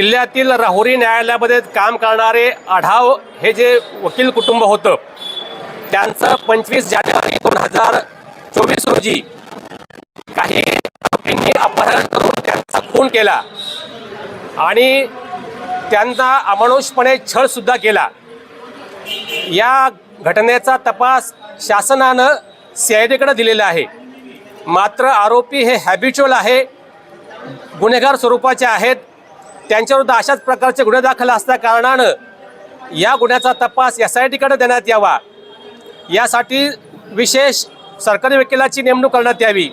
जिल्ह्यातील राहुरी न्यायालयामध्ये काम करणारे आढाव हे जे वकील कुटुंब होतं त्यांचं पंचवीस जानेवारी दोन हजार चोवीस रोजी काही आरोपींनी अपहरण करून त्यांचा खून केला आणि त्यांना अमानुषपणे छळसुद्धा केला. या घटनेचा तपास शासनानं सी आय डीकडे दिलेला आहे. मात्र आरोपी हे हॅबिच्युअल आहे गुन्हेगार स्वरूपाचे आहेत. त्यांच्याविरुद्ध अशाच प्रकारचे गुन्हे दाखल असल्या कारणानं या गुन्ह्याचा तपास एस आय टीकडे देण्यात यावा. यासाठी विशेष सरकारी वकिलाची नेमणूक करण्यात यावी.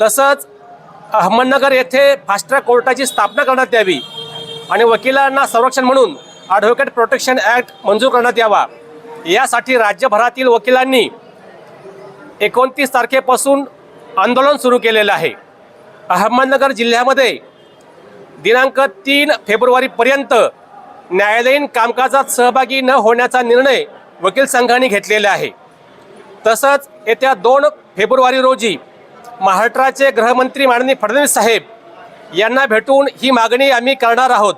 तसंच अहमदनगर येथे फास्ट ट्रॅक कोर्टाची स्थापना करण्यात यावी आणि वकिलांना संरक्षण म्हणून ॲडव्होकेट प्रोटेक्शन ॲक्ट मंजूर करण्यात यावा. यासाठी राज्यभरातील वकिलांनी एकोणतीस तारखेपासून आंदोलन सुरू केलेलं आहे. अहमदनगर जिल्ह्यामध्ये दिनांक तीन फेब्रुवारीपर्यंत न्यायालयीन कामकाजात सहभागी न होण्याचा निर्णय वकील संघाने घेतलेला आहे. तसंच येत्या दोन फेब्रुवारी रोजी महाराष्ट्राचे गृहमंत्री माननीय फडणवीस साहेब यांना भेटून ही मागणी आम्ही करणार आहोत.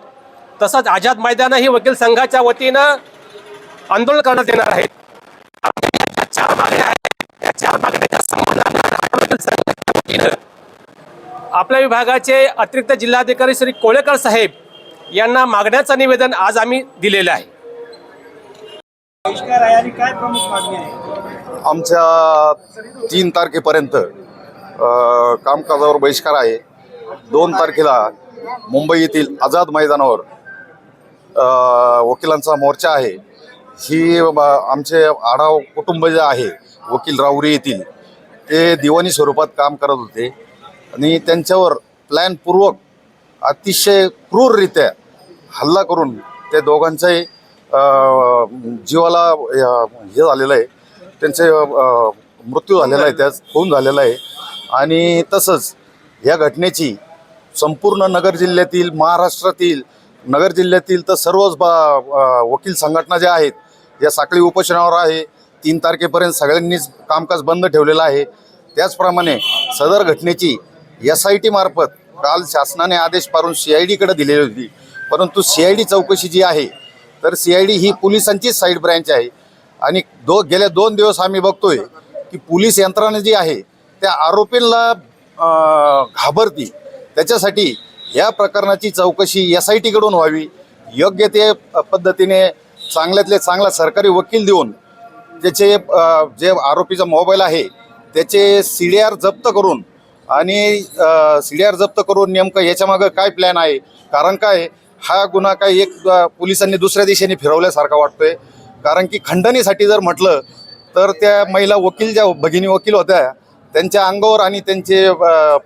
तसंच आझाद मैदानही वकील संघाच्या वतीनं आंदोलन करण्यात येणार आहे. चार मागण्या आहेत आपल्या विभागाचे अतिरिक्त जिल्हाधिकारी श्री कोळेकर साहेब यांना मागण्याचं निवेदन आज आम्ही दिलेलं आहे. बहिष्कार आहे आणि काय प्रमुख मागणी आहे? आमच्या तीन तारखेपर्यंत अ, कामकाजावर बहिष्कार आहे. दोन तारखेला मुंबई येथील आझाद मैदानावर अ, वकिलांचा मोर्चा आहे. ही आमचे आढाव कुटुंब जे आहे वकील राहुरी येथील ते दिवाणी स्वरूपात काम करत होते. आणि त्यांच्यावर प्लॅनपूर्वक अतिशय क्रूररित्या हल्ला करून त्या दोघांचाही जीवाला हे झालेलं आहे. त्यांचे मृत्यू झालेला आहे त्यात खून झालेला आहे. आणि तसंच या घटनेची संपूर्ण नगर जिल्ह्यातील महाराष्ट्रातील नगर जिल्ह्यातील तर सर्वच बा वकील संघटना ज्या आहेत या साखळी उपोषणावर आहे. तीन तारखेपर्यंत सगळ्यांनीच कामकाज बंद ठेवलेलं आहे. त्याचप्रमाणे सदर घटनेची एस आय टी मार्फत काल शासनाने आदेश पारून सी आय डीकडे दिलेली होती. परंतु सी आय डी चौकशी जी आहे तर सी आय डी ही पोलिसांचीच साईड ब्रँच आहे. आणि दो गेल्या दोन दिवस आम्ही बघतोय की पोलीस यंत्रणा जी आहे त्या आरोपींना घाबरती. त्याच्यासाठी या प्रकरणाची चौकशी एस आय टीकडून व्हावी. योग्य ते पद्धतीने चांगल्यातले चांगला सरकारी वकील देऊन त्याचे जे आरोपीचा मोबाईल आहे त्याचे सी डी आर जप्त करून आणि सी डी आर जप्त करून नेमकं याच्यामागं काय प्लॅन आहे? कारण काय हा गुन्हा काय एक पोलिसांनी दुसऱ्या दिशेने फिरवल्यासारखा वाटतोय. कारण की खंडणीसाठी जर म्हटलं तर त्या महिला वकील ज्या भगिनी वकील होत्या त्यांच्या अंगावर आणि त्यांचे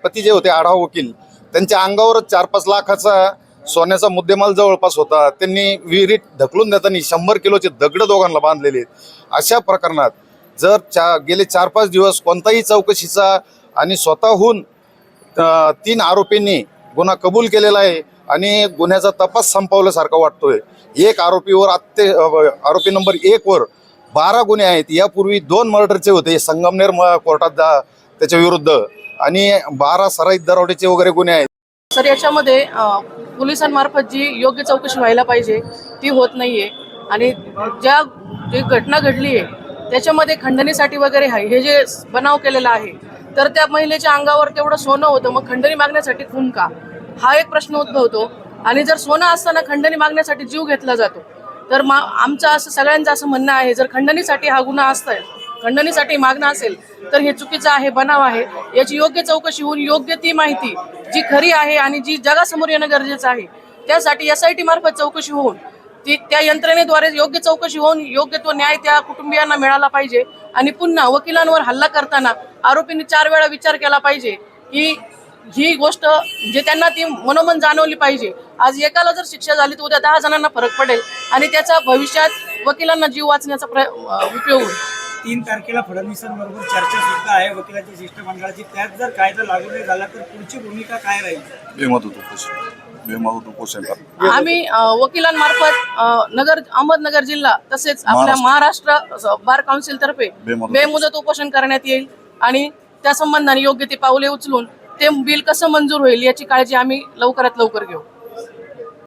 पती जे होते आढाव वकील त्यांच्या अंगावरच चार पाच लाखाचा सोन्याचा मुद्देमाल जवळपास होता. त्यांनी विहिरीत ढकलून देताना शंभर किलोचे दगड दोघांना बांधलेले आहेत. अशा प्रकरणात जर चा गेले चार पाच दिवस कोणताही चौकशीचा आणि स्वतःहून तीन आरोपींनी गुन्हा कबूल केलेला आहे आणि गुन्ह्याचा तपास संपवल्यासारखा वाटतोय. एक आरोपीवर आत्ते आरोपी नंबर एकवर बारा गुन्हे आहेत. यापूर्वी दोन मर्डरचे होते. संगमनेर म- कोर्टात जा त्याच्या विरुद्ध. आणि बारा सराईत दरोड्याचे वगैरे गुन्हे आहेत. सर याच्यामध्ये पोलिसांमार्फत जी योग्य चौकशी व्हायला पाहिजे ती होत नाहीये. आणि ज्या जी घटना घडली आहे त्याच्यामध्ये खंडणीसाठी वगैरे आहे. हे जे बनाव केलेला आहे तर त्या महिलेच्या अंगावर तेवढं सोनं होतं मग खंडणी मागण्यासाठी खून का? हा एक प्रश्न उद्भवतो. आणि जर सोनं असताना खंडणी मागण्यासाठी जीव घेतला जातो तर मा आमचं असं सगळ्यांचं असं म्हणणं आहे जर खंडणीसाठी हा गुन्हा असतोय खंडणीसाठी मागणं असेल तर हे चुकीचं आहे बनाव आहे. याची योग्य चौकशी होऊन योग्य ती माहिती जी खरी आहे आणि जी जगासमोर येणं गरजेचं आहे त्यासाठी एस आय टी मार्फत चौकशी होऊन ती त्या यंत्रणेद्वारे योग्य चौकशी होऊन योग्य तो न्याय त्या कुटुंबियांना मिळाला पाहिजे. आणि पुन्हा वकिलांवर हल्ला करताना आरोपींनी चार वेळा विचार केला पाहिजे. की ही गोष्ट जे त्यांना ती मनोमन जाणवली पाहिजे. आज एकाला जर शिक्षा झाली तर उद्या दहा जणांना फरक पडेल आणि त्याचा भविष्यात वकिलांना जीव वाचण्याचा प्र उपयोग होईल. तीन तारखेला फडणवीसांबरोबर चर्चा सुद्धा आहे. वकिलांच्या शिष्टमंडळाची त्यात जर कायदा लागू नाही झाला तर पुढची भूमिका काय राहील? उपोषण आम्ही वकिलांमार्फत नगर अहमदनगर जिल्हा तसेच आपल्या महाराष्ट्र. बार काउन्सिल तर्फे. बेमुदत. उपोषण करण्यात येईल आणि त्या संबंधाने योग्य ते पावले उचलून ते बिल कसं मंजूर होईल याची काळजी आम्ही लवकरात लवकर घेऊ.